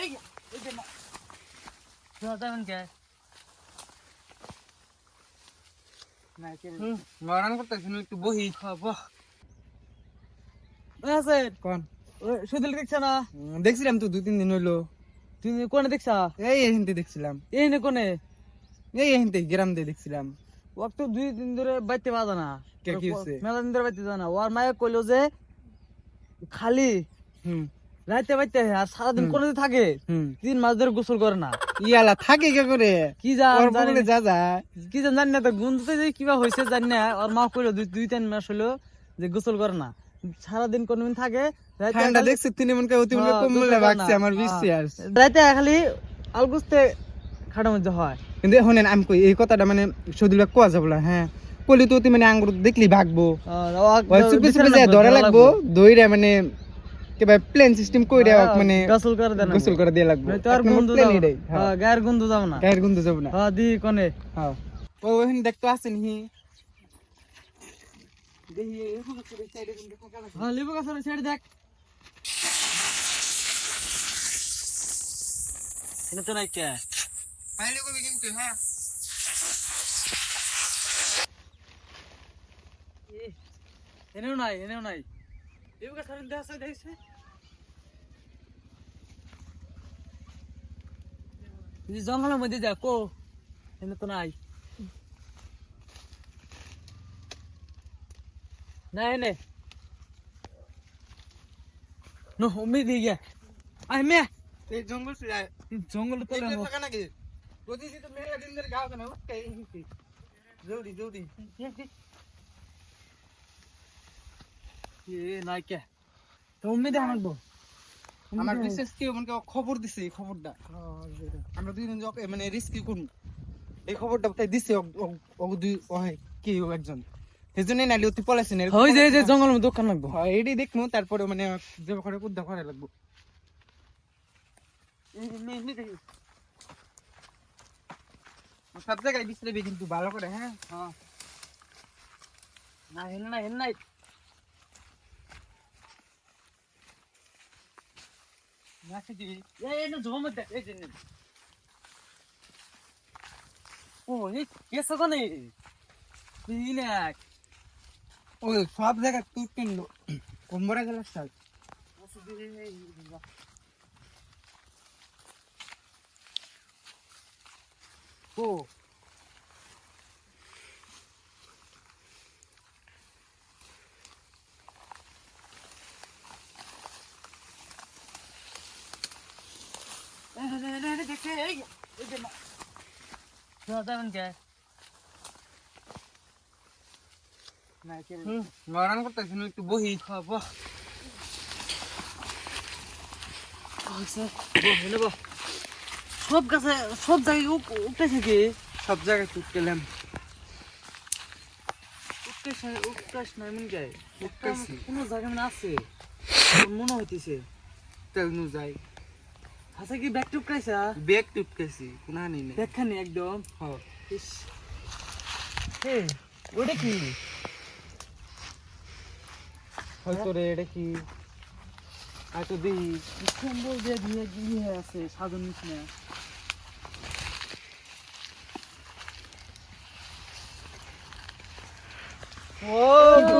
এই এই যে যাবেন কে? লড়ান করতেছি একটু বহি। বাহ কোন? সুদিল দেখছ না? দেখছিলাম তো দুই তিন দিন হইল। তুমি কোনে দেখছা? এই এহিনতে দেখছিলাম। এই নে কোনে? এই এহিনতে গ্রাম দিয়ে দেখছিলাম। ও তো দুই দিন ধরে বাইতে বাজা না। কে কি হইছে? মেলা দিন ধরে বাইতে জানা ওর মায়ে কইলো যে খালি হুম। রাইতে বাইতে আর সারাদিন। কোনে থাকে। তিন মাস ধরে গোসল করে না। ইয়ালা থাকে কে করে? কি জানি। যা যায় কি জানি না তো গুনতে যে কিবা হয়েছে জানি না। ওর মা কইলো দুই দুই তিন মাস হলো যে গোসল করে না। সারাদিন কোন দিন থাকে ঠান্ডা খালি- দেখছি তিনি মনকে অতি মনে হ্যাঁ, কম গোসল মূল্যে ভাগছে আমার হ্যাঁ। বিশ্বাস রাইতে খালি আলগুস্তে খাটার মধ্যে হয়। কিন্তু এখন আমি কই এই কথাটা মানে সদুলা কোয়া যাব হ্যাঁ? কলি তো অতি মানে আঙ্গুর দেখলি ভাগবো। চুপি ধরা লাগবো। দইরা মানে কেবা প্লেন সিস্টেম কইরা হ্যাঁ, মানে গোসল করে দেন গোসল করে দিয়ে লাগবো নয়তো আর এক নম্বর গন্ধ প্লেন যাব এটাই, না। হ্যাঁ। হ্যাঁ, গায়ের গন্ধ যাব না গায়ের গন্ধ যাব না হ্যাঁ দি কোনে হ্যাঁ ও ওখানে দেখতে আসেন হি দেখি এখন একটু দেখি সাইডে কিন্তু ফাঁকা লাগে। হ্যাঁ লিবু গাছের ছেড়ে দেখ এটা তো নাই কে পাইলে কবি কিন্তু হ্যাঁ এনেও নাই এনেও নাই লিবু গাছের দেখ আছে দেখছে তুই জঙ্গলের মধ্যে যা কো এনে তো নাই না এনে নো উম্মি দিয়ে গিয়া আয় মে এই জঙ্গল ফিরে জঙ্গল তো এই ফাঁকা নাকি প্রতিদিন তো মেলা দিন ধরে গাও কেন উঠকাই হিসি জলদি জলদি এ নাই কে তো উম্মি দেখ নাকবো আমার বিশেষ কি মনকে খবর দিছে এই খবরটা। আমরা দুইজন মানে রিস্কি করুন এই খবরটা তাই দিছে ও- দুই হয় কি একজন। সেজন্যই নালি অতি পলাইছে না ওই যে যে জঙ্গল দোকান লাগবো। হ্যাঁ এইটাই দেখব তারপরে মানে যে করে উদ্ধার করা লাগবো। সব জায়গায় বিশ্রাবি কিন্তু ভালো করে হ্যাঁ? হ্যাঁ। না হেন নাই হেন নাই রাখি দিবি এই এই না জমা দে এই যে নে। ও এই কেসা কোনে তিনাক ওই সব জায়গায় তুই কিনলো কোমরে গেল সাল ও একটু বহি। সব গাছে সব জায়গায় উঠতে থাকে সব জায়গায় তুই গেলাম উঠতে উঠতে না এমন গায়ে উঠতেছি। কোনো জায়গা মানে আছে। মনে হইতেছে। তেল নু যাই হাসা কি ব্যাগ টুক খাইছা? বেগ কোনা নেই। না দেখখানি একদম। ইস। হে ওটা কি? হয়তো রে এটা কি? হয়তো দিই সুন্দর যে দিয়ে দিয়ে আছে নিচ না ও!